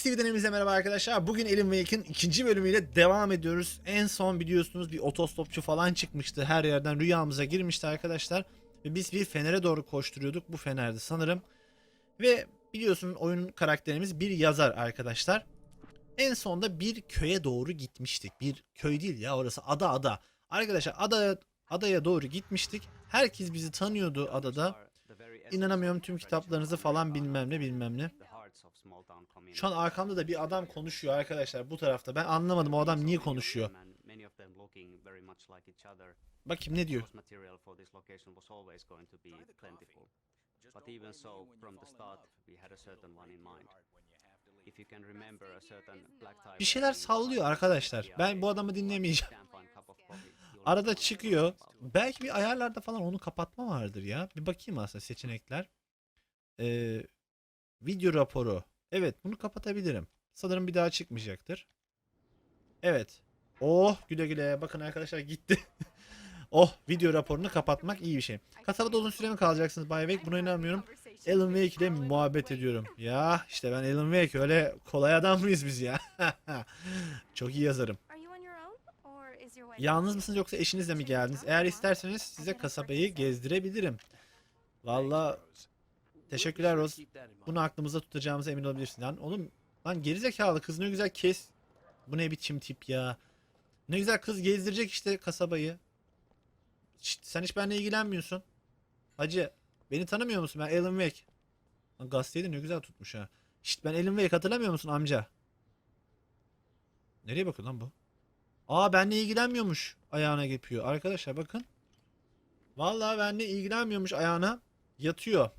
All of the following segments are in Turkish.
Alex TV'den hepinize merhaba arkadaşlar. Bugün Alan Wake'in ikinci bölümüyle devam ediyoruz. En son biliyorsunuz bir otostopçu falan çıkmıştı. Her yerden rüyamıza girmişti arkadaşlar. Ve biz bir fenere doğru koşturuyorduk. Bu fenerdi sanırım. Ve biliyorsun oyun karakterimiz bir yazar arkadaşlar. En sonda bir köye doğru gitmiştik. Bir köy değil ya orası ada ada. Arkadaşlar adaya, adaya doğru gitmiştik. Herkes bizi tanıyordu adada. İnanamıyorum tüm kitaplarınızı falan bilmem ne bilmem ne. Şu an arkamda da bir adam konuşuyor arkadaşlar bu tarafta. Ben anlamadım o adam niye konuşuyor. Bakayım ne diyor. But even so, from the start, we had a certain one in mind. If you can remember a certain black tie Bir şeyler sallıyor arkadaşlar. Ben bu adamı dinlemeyeceğim. Arada çıkıyor. Belki bir ayarlarda falan onu kapatma vardır ya. Bir bakayım aslında seçenekler. Ee, video raporu. Evet bunu kapatabilirim. Sanırım bir daha çıkmayacaktır. Evet. Oh güle güle. Bakın arkadaşlar gitti. oh video raporunu kapatmak iyi bir şey. Kasabada uzun süre mi kalacaksınız Bay Wake? Buna inanmıyorum. Alan Wake ile muhabbet ediyorum. Ya işte ben Alan Wake öyle kolay adam mıyız biz ya? Çok iyi yazarım. Yalnız mısınız yoksa eşinizle mi geldiniz? Eğer isterseniz size kasabayı gezdirebilirim. Valla teşekkürler Rose. Bunu aklımızda tutacağımıza emin olabilirsin. Lan oğlum lan gerizekalı kız ne güzel kes. Bu ne biçim tip ya. Ne güzel kız gezdirecek işte kasabayı. Şşt, sen hiç benimle ilgilenmiyorsun. Hacı beni tanımıyor musun? Ben Alan Wake. Lan gazeteyi de ne güzel tutmuş ha. Şşt ben Alan Wake hatırlamıyor musun amca? Nereye bakıyor lan bu? Aa benle ilgilenmiyormuş ayağına yapıyor. Arkadaşlar bakın. Vallahi benle ilgilenmiyormuş ayağına yatıyor.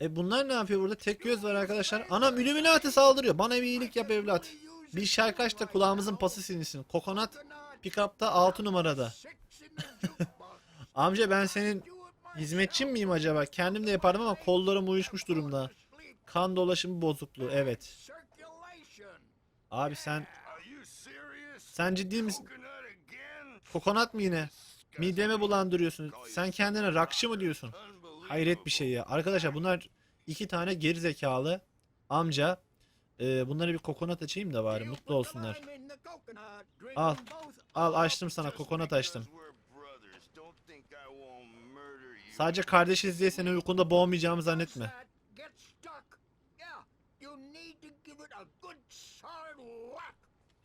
E bunlar ne yapıyor burada? Tek göz var arkadaşlar. Anam Illuminati saldırıyor. Bana bir iyilik yap evlat. Bir şarkı aç da kulağımızın pası silinsin. Kokonat pick-up'ta 6 numarada. Amca ben senin hizmetçin miyim acaba? Kendim de yapardım ama kollarım uyuşmuş durumda. Kan dolaşımı bozukluğu. Evet. Abi sen sen ciddi misin? Kokonat mı yine? Midemi bulandırıyorsun. Sen kendine rakçı mı diyorsun? Hayret bir şey ya. Arkadaşlar bunlar iki tane geri zekalı amca. Ee, bunları bir kokonat açayım da bari mutlu olsunlar. Al. Al açtım sana kokonat açtım. Sadece kardeşiz diye seni uykunda boğmayacağımı zannetme.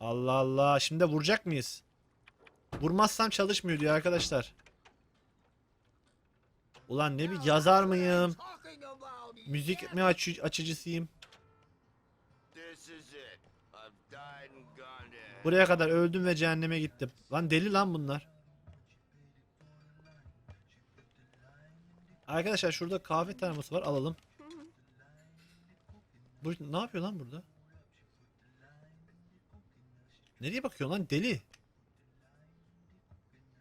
Allah Allah. Şimdi vuracak mıyız? Vurmazsam çalışmıyor diyor arkadaşlar. Ulan ne bir yazar mıyım? Müzik mi aç açıcısıyım? Buraya kadar öldüm ve cehenneme gittim. Lan deli lan bunlar. Arkadaşlar şurada kahve termosu var alalım. Bu ne yapıyor lan burada? Nereye bakıyor lan deli?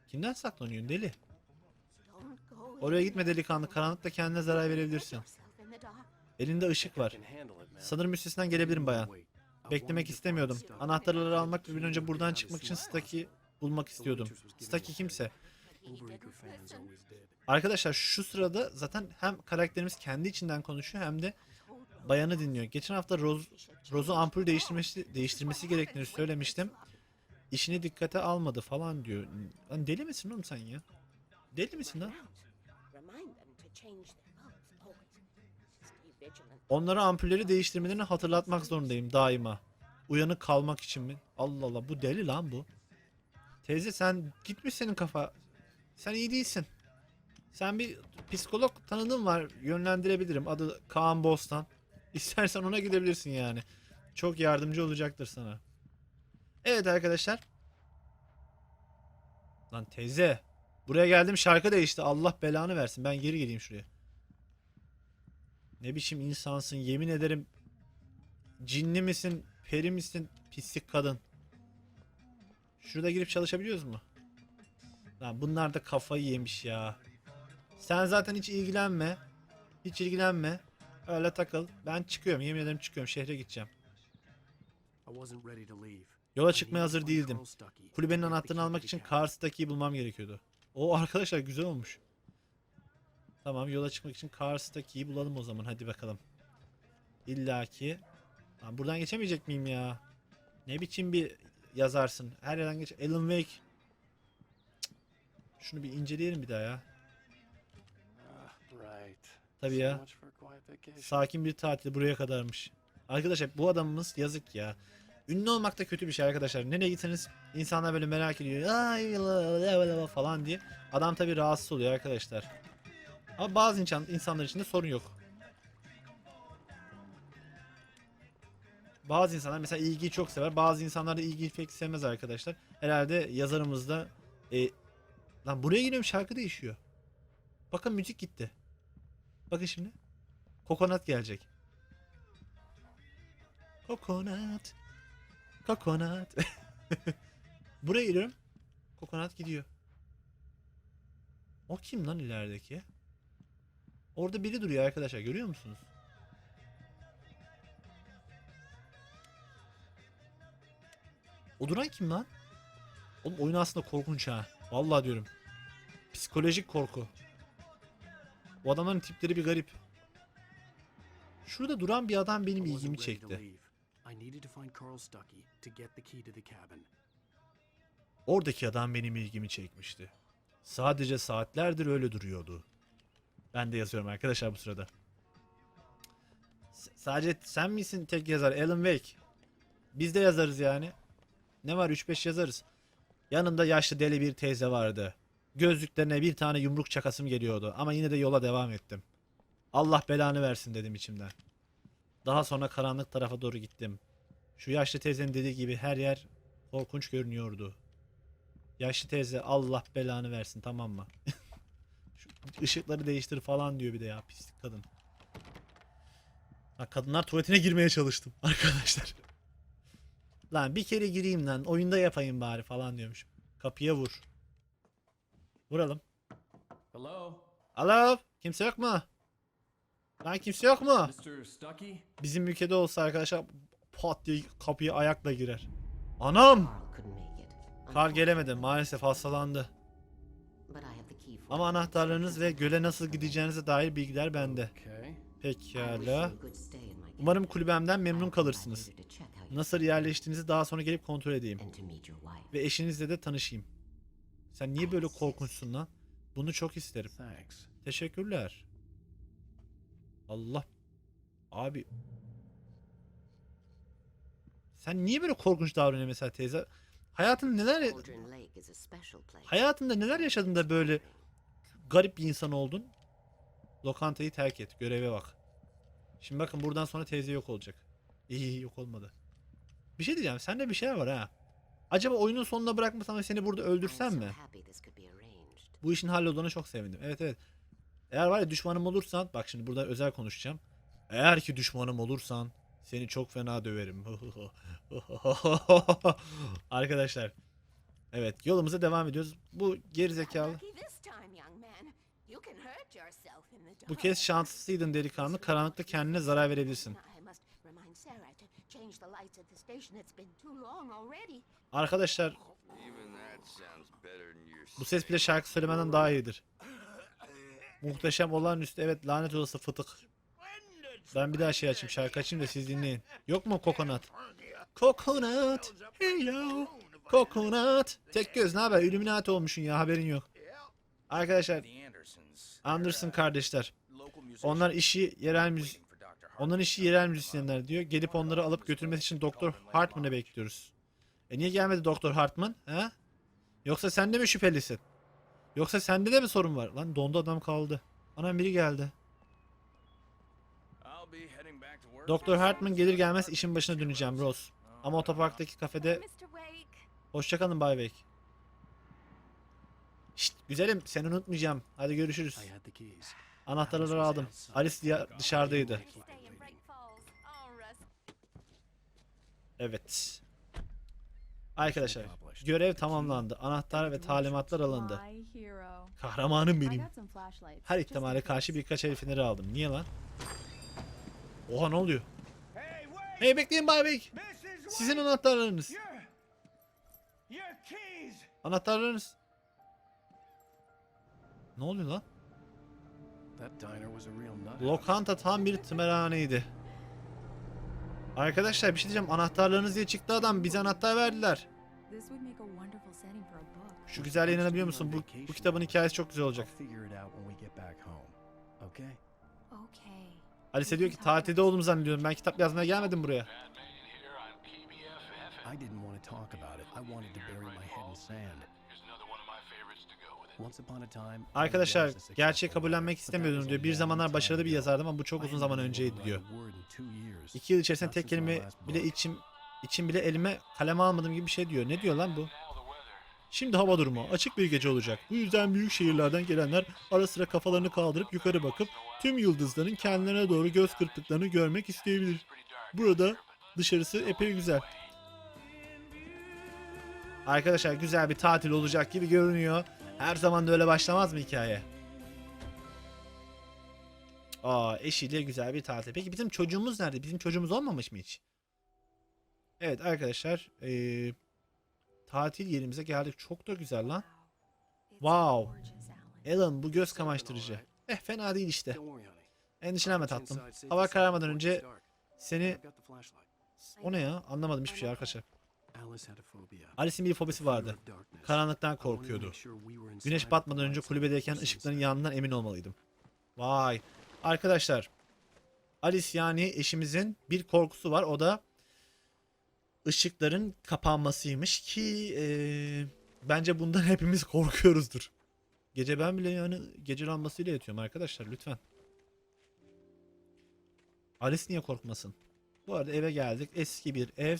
Kimden saklanıyorsun deli? Oraya gitme delikanlı. Karanlıkta kendine zarar verebilirsin. Elinde ışık var. Sanırım üstesinden gelebilirim bayan. Beklemek istemiyordum. Anahtarları almak ve bir önce buradan çıkmak için Staki bulmak istiyordum. Staki kimse. Arkadaşlar şu sırada zaten hem karakterimiz kendi içinden konuşuyor hem de bayanı dinliyor. Geçen hafta Rose, Rose'u ampul değiştirmesi, değiştirmesi gerektiğini söylemiştim. İşini dikkate almadı falan diyor. Lan deli misin oğlum sen ya? Deli misin lan? Onlara ampulleri değiştirmelerini hatırlatmak zorundayım daima. Uyanık kalmak için mi? Allah Allah bu deli lan bu. Teyze sen gitmiş senin kafa. Sen iyi değilsin. Sen bir psikolog tanıdığım var yönlendirebilirim. Adı Kaan Bostan. İstersen ona gidebilirsin yani. Çok yardımcı olacaktır sana. Evet arkadaşlar. Lan teyze. Buraya geldim şarkı değişti. Allah belanı versin. Ben geri geleyim şuraya. Ne biçim insansın yemin ederim. Cinli misin? Peri misin? Pislik kadın. Şurada girip çalışabiliyoruz mu? Lan bunlar da kafayı yemiş ya. Sen zaten hiç ilgilenme. Hiç ilgilenme. Öyle takıl. Ben çıkıyorum. Yemin ederim çıkıyorum. Şehre gideceğim. Yola çıkmaya hazır değildim. Kulübenin anahtarını almak için Kars'takiyi bulmam gerekiyordu. O arkadaşlar güzel olmuş. Tamam yola çıkmak için Kars'takiyi bulalım o zaman. Hadi bakalım. İlla ki Lan buradan geçemeyecek miyim ya? Ne biçim bir yazarsın? Her yerden geç. Alan Wake. Cık. Şunu bir inceleyelim bir daha ya. Ah, So ya. Sakin bir tatil buraya kadarmış. Arkadaşlar bu adamımız yazık ya. Ünlü olmak da kötü bir şey arkadaşlar. Nereye gitseniz insanlar böyle merak ediyor. Ay la la la la falan diye. Adam tabii rahatsız oluyor arkadaşlar. Ama bazı insan, insanlar için de sorun yok. Bazı insanlar mesela ilgiyi çok sever. Bazı insanlar da ilgiyi pek sevmez arkadaşlar. Herhalde yazarımız da e, lan buraya giriyorum şarkı değişiyor. Bakın müzik gitti. Bakın şimdi. Kokonat gelecek. Kokonat. Kokonat. Buraya giriyorum. Kokonat gidiyor. O kim lan ilerideki? Orada biri duruyor arkadaşlar görüyor musunuz? O duran kim lan? Oğlum oyun aslında korkunç ha. Vallahi diyorum. Psikolojik korku. O adamların tipleri bir garip. Şurada duran bir adam benim ilgimi çekti. I needed to find Carl Stuckey to get the key to the cabin. Oradaki adam benim ilgimi çekmişti. Sadece saatlerdir öyle duruyordu. Ben de yazıyorum arkadaşlar bu sırada. S- sadece sen misin tek yazar? Alan Wake. Biz de yazarız yani. Ne var 3-5 yazarız. Yanımda yaşlı deli bir teyze vardı. Gözlüklerine bir tane yumruk çakasım geliyordu ama yine de yola devam ettim. Allah belanı versin dedim içimden. Daha sonra karanlık tarafa doğru gittim. Şu yaşlı teyzenin dediği gibi her yer korkunç görünüyordu. Yaşlı teyze Allah belanı versin tamam mı? Şu ışıkları değiştir falan diyor bir de ya pislik kadın. Ha, kadınlar tuvaletine girmeye çalıştım arkadaşlar. Lan bir kere gireyim lan oyunda yapayım bari falan diyormuş. Kapıya vur. Vuralım. Hello, Alo kimse yok mu? Lan kimse yok mu? Bizim ülkede olsa arkadaşlar pat diye kapıya ayakla girer. Anam! İt. Kar gelemedi maalesef hastalandı. Ama anahtarlarınız ve göle nasıl gideceğinize dair bilgiler bende. Pekala. Umarım kulübemden memnun kalırsınız. Nasıl yerleştiğinizi daha sonra gelip kontrol edeyim. Ve eşinizle de tanışayım. Sen niye böyle korkunçsun lan? Bunu çok isterim. Teşekkürler. Allah. Abi. Sen niye böyle korkunç davranıyorsun mesela teyze? Hayatında neler hayatında neler yaşadın da böyle garip bir insan oldun? Lokantayı terk et. Göreve bak. Şimdi bakın buradan sonra teyze yok olacak. İyi iyi yok olmadı. Bir şey diyeceğim. Sende bir şeyler var ha. Acaba oyunun sonuna bırakmasam ve seni burada öldürsem mi? Bu işin hallolduğuna çok sevindim. Evet evet. Eğer var ya düşmanım olursan bak şimdi burada özel konuşacağım. Eğer ki düşmanım olursan seni çok fena döverim. Arkadaşlar. Evet yolumuza devam ediyoruz. Bu gerizekalı. Bu kez şanslıydın delikanlı. Karanlıkta kendine zarar verebilirsin. Arkadaşlar bu ses bile şarkı söylemenden daha iyidir. Muhteşem olağanüstü evet lanet olası fıtık. Ben bir daha şey açayım şarkı açayım da siz dinleyin. Yok mu kokonat? Kokonat. Hello. Kokonat. Tek göz ne haber? Illuminati olmuşsun ya haberin yok. Arkadaşlar Anderson kardeşler. Onlar işi yerel müzik Onların işi yerel müzisyenler diyor. Gelip onları alıp götürmesi için Doktor Hartman'ı bekliyoruz. E niye gelmedi Doktor Hartman? He? Yoksa sende mi şüphelisin? Yoksa sende de mi sorun var? Lan dondu adam kaldı. Anam biri geldi. Doktor Hartman gelir gelmez işin başına döneceğim Rose. Ama otoparktaki kafede hoşçakalın Bay Wake. Şşt güzelim seni unutmayacağım. Hadi görüşürüz. Anahtarları aldım. Alice dışarıdaydı. Evet. Arkadaşlar görev tamamlandı. Anahtar ve talimatlar alındı. Kahramanım benim. Her ihtimale karşı birkaç el feneri aldım. Niye lan? Oha ne oluyor? Hey bekleyin Bay Bey. Sizin anahtarlarınız. Anahtarlarınız. Ne oluyor lan? Lokanta tam bir tımarhaneydi. Arkadaşlar bir şey diyeceğim. Anahtarlarınız diye çıktı adam. Bize anahtar verdiler. Şu güzelliğe inanabiliyor musun? Bu, bu kitabın hikayesi çok güzel olacak. Alice diyor ki tatilde olduğumu zannediyorum. Ben kitap yazmaya gelmedim buraya. I didn't want to talk about it. I wanted to bury my head in sand. Arkadaşlar gerçeği kabullenmek istemiyordum diyor. Bir zamanlar başarılı bir yazardım ama bu çok uzun zaman önceydi diyor. İki yıl içerisinde tek kelime bile içim içim bile elime kaleme almadığım gibi bir şey diyor. Ne diyor lan bu? Şimdi hava durumu açık bir gece olacak. Bu yüzden büyük şehirlerden gelenler ara sıra kafalarını kaldırıp yukarı bakıp tüm yıldızların kendilerine doğru göz kırptıklarını görmek isteyebilir. Burada dışarısı epey güzel. Arkadaşlar güzel bir tatil olacak gibi görünüyor. Her zaman da öyle başlamaz mı hikaye? Aa eşiyle güzel bir tatil. Peki bizim çocuğumuz nerede? Bizim çocuğumuz olmamış mı hiç? Evet arkadaşlar. eee, tatil yerimize geldik. Çok da güzel lan. Wow. Alan. Bu göz kamaştırıcı. Eh fena değil işte. Endişelenme tatlım. Hava kararmadan önce seni... O ne ya? Anlamadım hiçbir şey arkadaşlar. Alice'in bir fobisi vardı. Karanlıktan korkuyordu. Güneş batmadan önce kulübedeyken ışıkların yanından emin olmalıydım. Vay. Arkadaşlar. Alice yani eşimizin bir korkusu var. O da ışıkların kapanmasıymış ki eee, bence bundan hepimiz korkuyoruzdur. Gece ben bile yani gece lambasıyla yatıyorum arkadaşlar lütfen. Alice niye korkmasın? Bu arada eve geldik. Eski bir ev.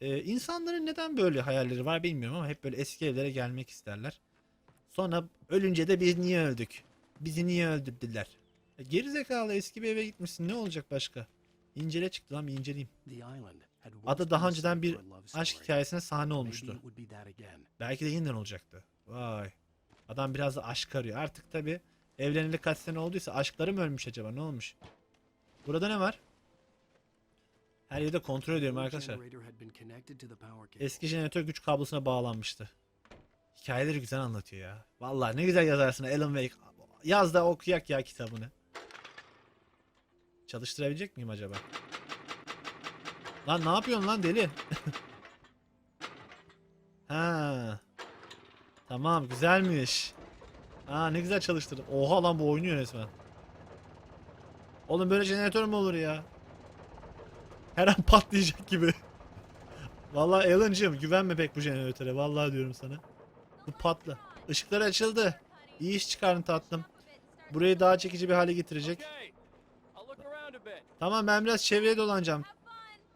Ee, insanların neden böyle hayalleri var bilmiyorum ama hep böyle eski evlere gelmek isterler. Sonra ölünce de biz niye öldük? Bizi niye öldürdüler? E, geri zekalı eski bir eve gitmişsin ne olacak başka? İncele çıktı lan bir inceleyeyim. Been daha önceden bir aşk hikayesine sahne olmuştu. Belki de yeniden olacaktı. Vay. Adam biraz da aşk arıyor. Artık tabi evleneli kaç sene olduysa aşkları mı ölmüş acaba ne olmuş? Burada ne var? Her yerde kontrol ediyorum arkadaşlar. Eski jeneratör güç kablosuna bağlanmıştı. Hikayeleri güzel anlatıyor ya. Vallahi ne güzel yazarsın Alan Wake. Yaz da okuyak ya kitabını. Çalıştırabilecek miyim acaba? Lan ne yapıyorsun lan deli? ha. Tamam güzelmiş. Ha ne güzel çalıştırdım. Oha lan bu oynuyor resmen. Oğlum böyle jeneratör mü olur ya? Her an patlayacak gibi. Vallahi Alan'cığım güvenme pek bu jeneratöre. Vallahi diyorum sana. Bu patla. Işıklar açıldı. İyi iş çıkardın tatlım. Burayı daha çekici bir hale getirecek. Tamam ben biraz çevreye dolanacağım.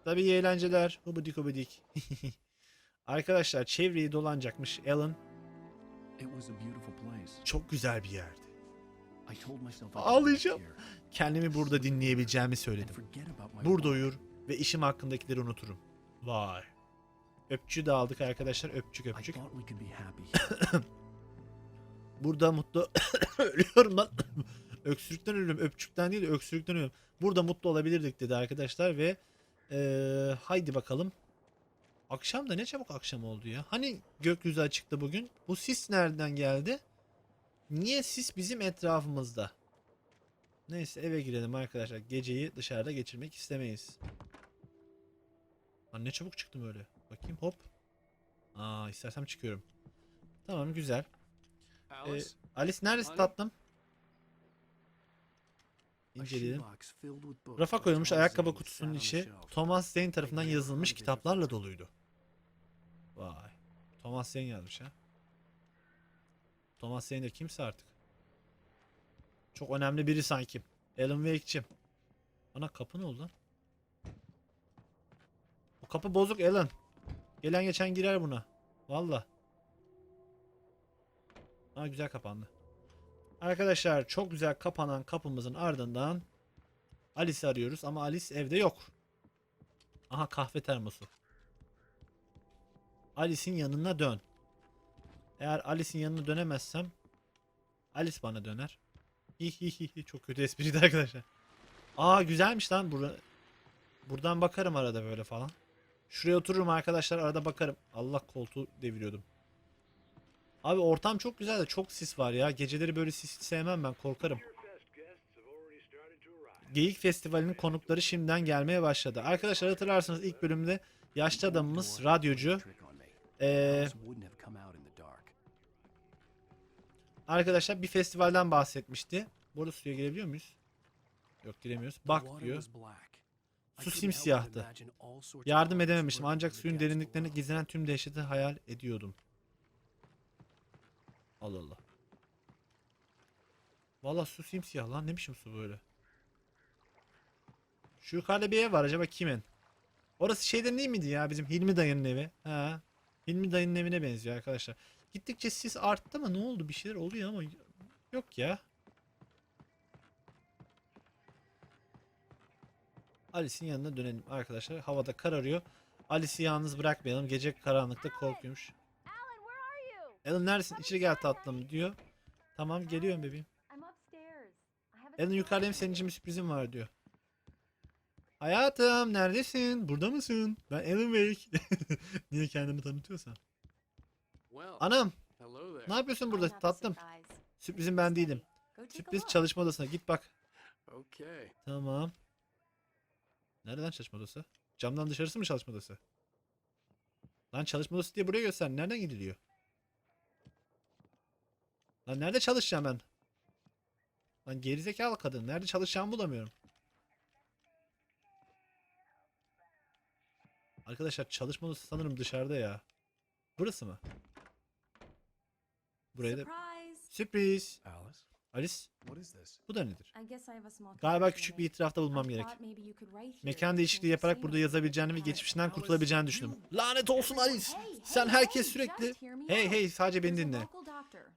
Tabii iyi eğlenceler. Hubudik hubudik. Arkadaşlar çevreyi dolanacakmış Alan. Çok güzel bir yerdi. Ağlayacağım. Kendimi burada dinleyebileceğimi söyledim. Burada uyur ve işim hakkındakileri unuturum. Vay. Öpçü de aldık arkadaşlar. Öpçük öpçük. Burada mutlu ölüyorum lan. öksürükten ölüyorum. Öpçükten değil de öksürükten ölüyorum. Burada mutlu olabilirdik dedi arkadaşlar ve eee, haydi bakalım. Akşam da ne çabuk akşam oldu ya. Hani gökyüzü açıktı bugün. Bu sis nereden geldi? Niye sis bizim etrafımızda? Neyse eve girelim arkadaşlar. Geceyi dışarıda geçirmek istemeyiz. Lan ne çabuk çıktım öyle. Bakayım hop. Aa istersem çıkıyorum. Tamam güzel. Ee, Alice? Alice neredesin Honey? tatlım? İnceleyelim. Rafa koyulmuş ayakkabı kutusunun içi. Thomas Zane tarafından yazılmış kitaplarla doluydu. Vay. Thomas Zane yazmış ha. Thomas Zane de kimse artık. Çok önemli biri sanki. Alan Wake'cim. Ana kapı ne oldu lan? Kapı bozuk Alan. Gelen geçen girer buna. Valla. Ha güzel kapandı. Arkadaşlar çok güzel kapanan kapımızın ardından Alice arıyoruz ama Alice evde yok. Aha kahve termosu. Alice'in yanına dön. Eğer Alice'in yanına dönemezsem Alice bana döner. Hihihihi çok kötü espriydi arkadaşlar. Aa güzelmiş lan bura. Buradan bakarım arada böyle falan. Şuraya otururum arkadaşlar arada bakarım. Allah koltuğu deviriyordum. Abi ortam çok güzel de çok sis var ya. Geceleri böyle sis sevmem ben korkarım. Geyik Festivali'nin konukları şimdiden gelmeye başladı. Arkadaşlar hatırlarsanız ilk bölümde yaşlı adamımız radyocu ee, arkadaşlar bir festivalden bahsetmişti. Bu arada suya girebiliyor muyuz? Yok giremiyoruz. Bak diyor. Su simsiyahtı. Yardım edememiştim ancak suyun below. gizlenen tüm dehşeti hayal ediyordum. Allah Allah. Valla su simsiyah lan ne biçim su böyle. Şu yukarıda bir ev var acaba kimin? Orası şeyden değil miydi ya bizim Hilmi dayının evi? Ha. Hilmi dayının evine benziyor arkadaşlar. Gittikçe sis arttı mı ne oldu bir şeyler oluyor ama yok ya. Alice'in yanına dönelim arkadaşlar. Havada kararıyor. Alice'i yalnız bırakmayalım. Gece karanlıkta korkuyormuş. Alan, neredesin? İçeri gel tatlım diyor. Tamam geliyorum bebeğim. Alan yukarıdayım senin için bir sürprizim var diyor. Hayatım neredesin? Burada mısın? Ben Alan Wake. Niye kendimi tanıtıyorsan. Well, Anam hello there. ne yapıyorsun burada tatlım? Sürprizim ben değilim. Sürpriz çalışma odasına git bak. Okay. Tamam. Nereden çalışma odası? Camdan dışarısı mı çalışma odası? Lan çalışma odası diye buraya göster. Nereden gidiliyor? Lan nerede çalışacağım ben? Lan gerizekalı kadın. Nerede çalışacağımı bulamıyorum. Arkadaşlar çalışma odası sanırım dışarıda ya. Burası mı? Buraya da... Surprise. Sürpriz. Alice, Alice what is this? bu da nedir? Galiba küçük bir itirafta bulunmam gerek. Mekan değişikliği yaparak burada yazabileceğini ve geçmişinden kurtulabileceğini düşündüm. Lanet olsun Alice. Sen herkes sürekli... Hey hey sadece beni dinle.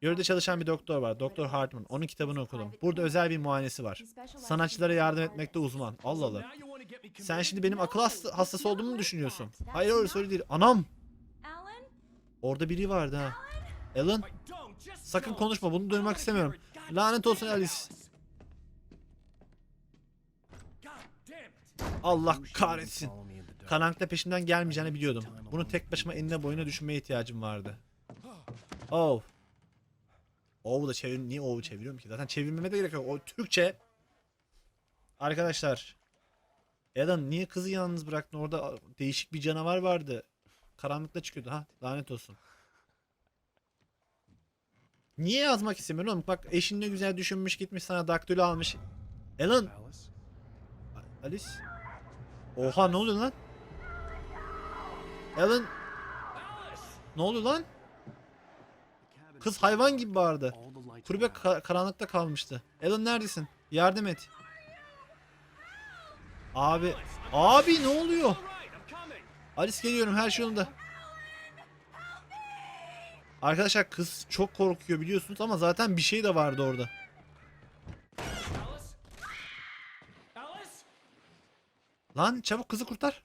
Yörede çalışan bir doktor var. Doktor Hartman. Onun kitabını okudum. Burada özel bir muayenesi var. Sanatçılara yardım etmekte uzman. Allah Allah. Sen şimdi benim akıl hasta- hastası olduğumu mu düşünüyorsun? Hayır öyle öyle değil. Anam! Orada biri vardı ha. Alan sakın konuşma bunu duymak istemiyorum. Lanet olsun Alice. Allah kahretsin. Karanlıkta peşimden gelmeyeceğini biliyordum. Bunu tek başıma enine boyuna düşünmeye ihtiyacım vardı. Oh. Oh da çevir niye oh çeviriyorum ki? Zaten çevirmeme de gerek yok. O Türkçe. Arkadaşlar. Alan niye kızı yalnız bıraktın? Orada değişik bir canavar vardı. Karanlıkta çıkıyordu. Ha lanet olsun. Niye yazmak istemiyorum oğlum? Bak eşin ne güzel düşünmüş gitmiş sana daktilo almış. Alan. Alice, Alice. Oha ne oluyor lan? Alan. Ne oluyor lan? Kız hayvan gibi bağırdı. Kulübe ka- karanlıkta kalmıştı. Alan neredesin? Yardım et. Abi. Abi ne oluyor? Alice geliyorum her şey yolunda. Arkadaşlar kız çok korkuyor biliyorsunuz ama zaten bir şey de vardı orada. Lan çabuk kızı kurtar.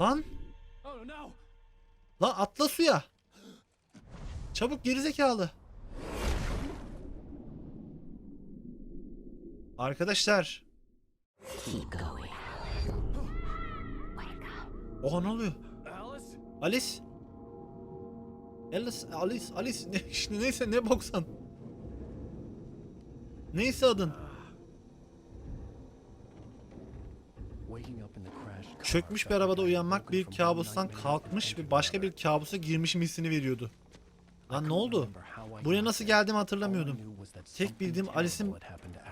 Lan. Lan atla suya. Çabuk gerizekalı. Arkadaşlar. Keep going. Oha ne oluyor? Alice? Alice. Alice, Alice. Ne, neyse ne boksan. Neyse adın. Çökmüş bir arabada uyanmak bir kabustan kalkmış ve başka bir kabusa girmişim hissini veriyordu. Lan ne oldu? Buraya nasıl geldiğimi hatırlamıyordum. Tek bildiğim Alice'in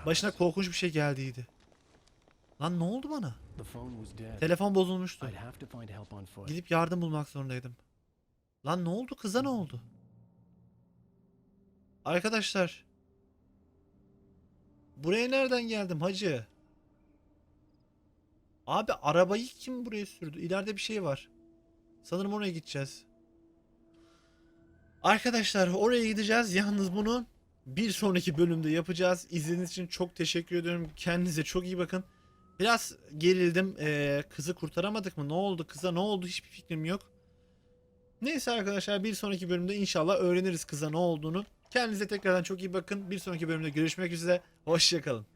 başına korkunç bir şey geldiydi. Lan ne oldu bana? Telefon bozulmuştu. Gidip yardım bulmak zorundaydım. Lan ne oldu? Kıza ne oldu? Arkadaşlar. Buraya nereden geldim hacı? Abi arabayı kim buraya sürdü? İleride bir şey var. Sanırım oraya gideceğiz. Arkadaşlar oraya gideceğiz. Yalnız bunu bir sonraki bölümde yapacağız. İzlediğiniz için çok teşekkür ediyorum. Kendinize çok iyi bakın. Biraz gerildim. Ee, kızı kurtaramadık mı? Ne oldu? Kıza ne oldu? Hiçbir fikrim yok. Neyse arkadaşlar bir sonraki bölümde inşallah öğreniriz kıza ne olduğunu. Kendinize tekrardan çok iyi bakın. Bir sonraki bölümde görüşmek üzere. Hoşçakalın.